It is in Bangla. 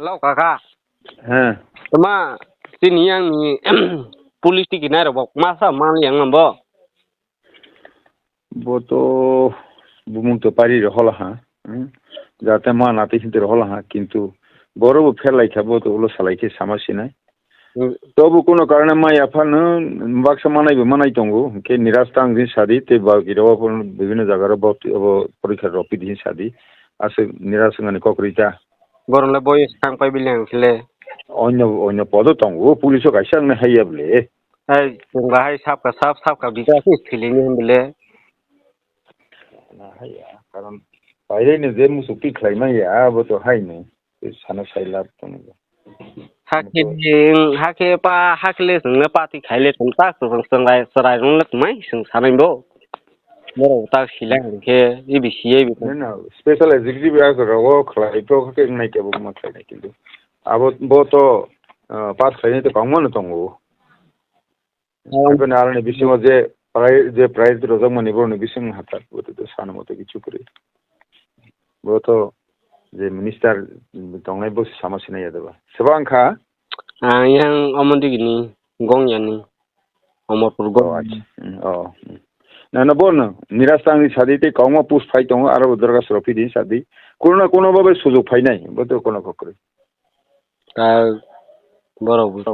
হ্যালো কাকা হ্যাঁ তোমা চিনি আংনি পুলিশ টিকি নাইরব মাসা মাল ইয়াং নাম্ব বত বুমুংতো পারি হল হা যাতে মা নাতে হিতে হল হা কিন্তু বড়বো ফেলাই খাব তো ওলো সালাইকে সামাসি নাই তবু কোনো কারণে মাই আফানো বাক্সা মানাইবো মানাই তঙ্গু কে নিরাশ তাংদিন সাদি তে বাগিরব বিভিন্ন জায়গার পরীক্ষার রপি দিন সাদি আসে নিরাশ গানি গরমলে বই সাং পাই বিলি আংখিলে অন্য অন্য পদ তঙ্গু পুলিশ কাইসা না হাইয়া বলে। এই তোমরা হাই সাপকা সাপ সাপকা বিকা ফিলিং বলে। না হাইয়া কারণ বাইরে নে যে মুসুকি খাইমা ইয়াবো তো হাইনি সানা সাইলা তো না হাকে হাকে পা হাকলে পাতি খাইলে তুমি তাক সরাই সরাই রুলে তুমি সানাইবো। moro ta silang ke ibi siye bi na special executive ya ko ro khlai pro ke nai ke bok ma khlai nai kintu abo bo to পাঁচ খাই নিতে কম মনে তঙ্গ আর বিশিং যে প্রায় যে প্রাইজ রোজক মানে বড় বিশিং হাতার বলতে তো সান মতো কিছু করে বলত যে মিনিস্টার তঙ্গাই বসে সামাসি নাই দেবা সেবাং খা ইয়াং অমন্দিগিনি গং ইয়ানি অমরপুর গং আছে ও না না বল না নিরাস্তাংনি সাদিতে কম পুষ ফাই দङ আরও দরগা রফি দিন সাদি কোনো না কোনো ভাবে সুযোগ ফাই নাই বতো কোনো তা বড় বড়